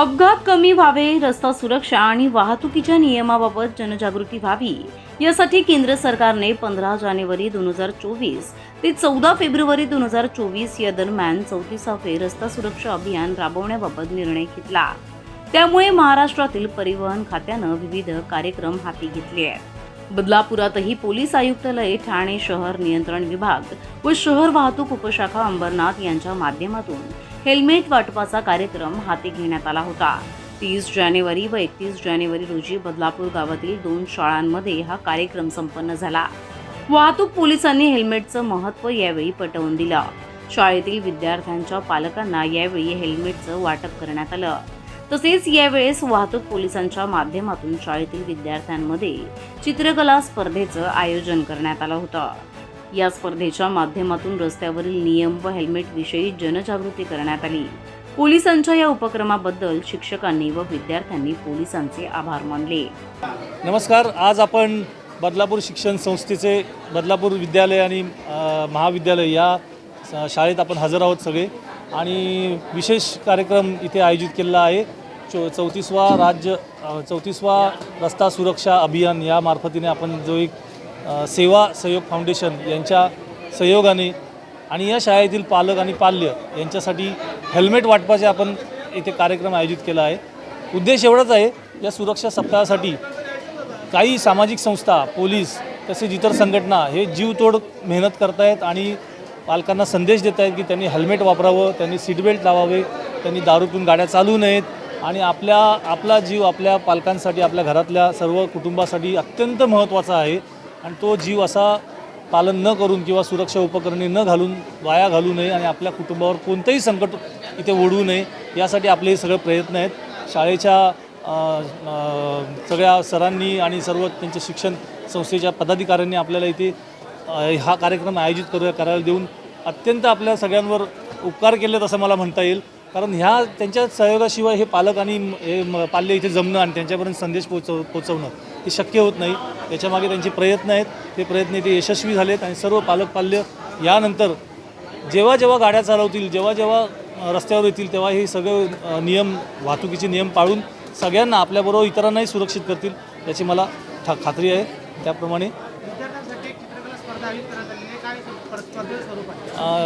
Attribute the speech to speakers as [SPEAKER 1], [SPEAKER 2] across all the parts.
[SPEAKER 1] अपघात कमी व्हावे रस्ता सुरक्षा आणि वाहतुकीच्या नियमाबाबत जनजागृती व्हावी. यासाठी केंद्र सरकारने पंधरा जानेवारी दोन हजार चोवीस ते चौदा फेब्रुवारी दोन हजार चोवीस या दरम्यान चौतीसावे रस्ता सुरक्षा अभियान राबवण्याबाबत निर्णय घेतला. त्यामुळे महाराष्ट्रातील परिवहन खात्यानं विविध कार्यक्रम हाती घेतले आहेत. बदलापुरातही पोलीस आयुक्तालय ठाणे शहर नियंत्रण विभाग व शहर वाहतूक उपशाखा अंबरनाथ यांच्या माध्यमातून हेल्मेट वाटपाचा कार्यक्रम हाती घेण्यात आला होता. तीस जानेवारी व एकतीस जानेवारी रोजी बदलापूर गावातील दोन शाळांमध्ये हा कार्यक्रम संपन्न झाला. वाहतूक पोलिसांनी हेल्मेटचं महत्त्व यावेळी पटवून दिलं. शाळेतील विद्यार्थ्यांच्या पालकांना यावेळी हेल्मेटचं वाटप करण्यात आलं. तसेच यावेळेस वाहतूक पोलिसांच्या माध्यमातून शाळेतील विद्यार्थ्यांमध्ये चित्रकला स्पर्धेचं आयोजन करण्यात आलं होतं. या स्पर्धेच्या माध्यमातून रस्त्यावरील नियम व हेल्मेटविषयी जनजागृती करण्यात आली. पोलिसांच्या या उपक्रमाबद्दल शिक्षकांनी व विद्यार्थ्यांनी पोलिसांचे आभार मानले.
[SPEAKER 2] नमस्कार. आज आपण बदलापूर शिक्षण संस्थेचे बदलापूर विद्यालय आणि महाविद्यालय या शाळेत आपण हजर आहोत सगळे. आणि विशेष कार्यक्रम इथे आयोजित केलेला आहे. चौ चौतीसवा राज्य चौतीसवा रस्ता सुरक्षा अभियान या मार्फतीने आपण जो एक सेवा सहयोग फाउंडेशन यांच्या सहयोगाने आणि या शाळेतील पालक आणि पाल्य यांच्यासाठी हेल्मेट वाटपाचे आपण इथे कार्यक्रम आयोजित केला आहे. उद्देश एवढाच आहे या सुरक्षा सप्ताहासाठी काही सामाजिक संस्था पोलीस तसेच इतर संघटना हे जीवतोड मेहनत करतायत आणि पालकांना संदेश देत आहेत की त्यांनी हेल्मेट वापरावं त्यांनी सीटबेल्ट लावावे त्यांनी दारूतून गाड्या चालवू नयेत आणि आपल्या आपला जीव आपल्या पालकांसाठी आपल्या घरातल्या सर्व कुटुंबासाठी अत्यंत महत्त्वाचा आहे. आणि तो जीव असा पालन न करून किंवा सुरक्षा उपकरणे न घालून वाया घालू नये आणि आपल्या कुटुंबावर कोणतंही संकट इथे ओढू नये यासाठी आपले हे सगळे प्रयत्न आहेत. शाळेच्या सगळ्या सरांनी आणि सर्व त्यांच्या शिक्षण संस्थेच्या पदाधिकाऱ्यांनी आपल्याला इथे हा कार्यक्रम आयोजित करू करायला देऊन अत्यंत आपल्या सगळ्यांवर उपकार केलेत असं मला म्हणता येईल. कारण ह्या त्यांच्या सहयोगाशिवाय हे पालक आणि हे म- पाल्य इथे जमणं आणि त्यांच्यापर्यंत संदेश पोचव पोचवणं ती शक्य होत नाही. त्याच्यामागे त्यांचे प्रयत्न आहेत. ते प्रयत्न ते यशस्वी झालेत आणि सर्व पालक पाल्य यानंतर जेव्हा जेव्हा गाड्या चालवतील जेव्हा जेव्हा रस्त्यावर येतील तेव्हा हे सगळे नियम वाहतुकीचे नियम पाळून सगळ्यांना आपल्याबरोबर इतरांनाही सुरक्षित करतील याची मला ठा खात्री आहे. त्याप्रमाणे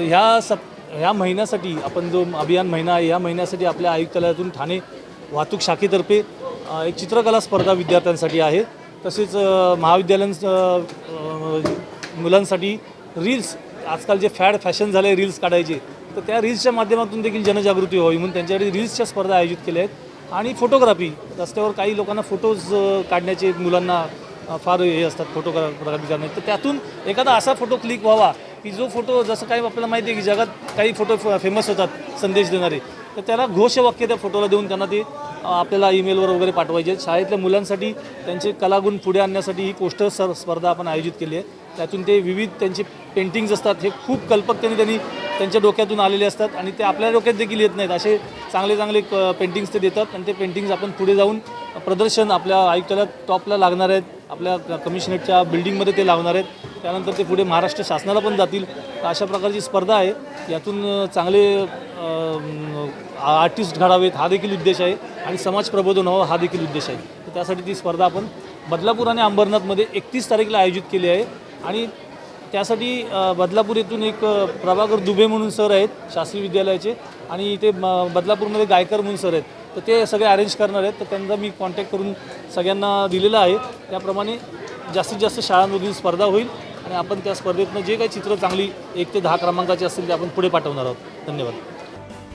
[SPEAKER 2] ह्या सप ह्या महिन्यासाठी आपण जो अभियान महिना आहे या महिन्यासाठी आपल्या आयुक्तालयातून ठाणे वाहतूक शाखेतर्फे एक चित्रकला स्पर्धा विद्यार्थ्यांसाठी आहे. तसेच अ, महाविद्यालयीन मुलांसाठी रील्स आजकाल जे फॅड फॅशन झाले रील्स काढायचे तर त्या रील्सच्या माध्यमातून देखील जनजागृती व्हावी म्हणून त्यांच्याकडे रील्सच्या स्पर्धा आयोजित केल्या आहेत. आणि फोटोग्राफी रस्त्यावर काही लोकांना फोटोज काढण्याचे मुलांना फार हे असतात फोटोग्राफी करण्याचे. तर त्यातून एखादा असा फोटो क्लिक व्हावा की जो फोटो जसं काही आपल्याला माहिती आहे की जगात काही फोटो फेमस होतात संदेश देणारे तर त्याला घोषवाक्य त्या फोटोला देऊन त्यांना ते आपल्याला ईमेलवर वगैरे पाठवायचे आहेत. शाळेतल्या मुलांसाठी त्यांचे कलागुण पुढे आणण्यासाठी ही पोस्टर सर स्पर्धा आपण आयोजित केली आहे. त्यातून ते विविध त्यांचे पेंटिंग्ज असतात. हे खूप कल्पकतेने त्यांनी त्यांच्या डोक्यातून आलेले असतात आणि ते आपल्या डोक्यात देखील येत नाहीत. असे चांगले चांगले पेंटिंग्स ते देतात आणि ते पेंटिंग्स आपण पुढे जाऊन प्रदर्शन आपल्या आयुक्तालयात टॉपला लागणार आहेत. आपल्या कमिशनरेटच्या बिल्डिंगमध्ये ते लावणार आहेत. त्यानंतर ते पुढे महाराष्ट्र शासनाला पण जातील. तर अशा प्रकारची स्पर्धा आहे. यातून चांगले आर्टिस्ट घडावेत हा देखील उद्देश आहे. आणि समाज प्रबोधन व्हावं हा देखील उद्देश आहे. तर त्यासाठी ती स्पर्धा आपण बदलापूर आणि अंबरनाथमध्ये एकतीस तारीखला आयोजित केली आहे. आणि त्यासाठी बदलापूर येथून एक प्रभाकर दुबे म्हणून सर आहेत शास्त्री विद्यालयाचे. आणि इथे म- बदलापूरमध्ये गायकर म्हणून सर आहेत. तर ते सगळे अरेंज करणार आहेत. तर त्यांचा मी कॉन्टॅक्ट करून सगळ्यांना दिलेला आहे. त्याप्रमाणे जास्तीत जास्त शाळांमधून स्पर्धा होईल. आणि आपण त्या स्पर्धेतनं जे काही चित्र चांगली एक ते दहा क्रमांकाची असतील ते आपण पुढे पाठवणार आहोत. धन्यवाद.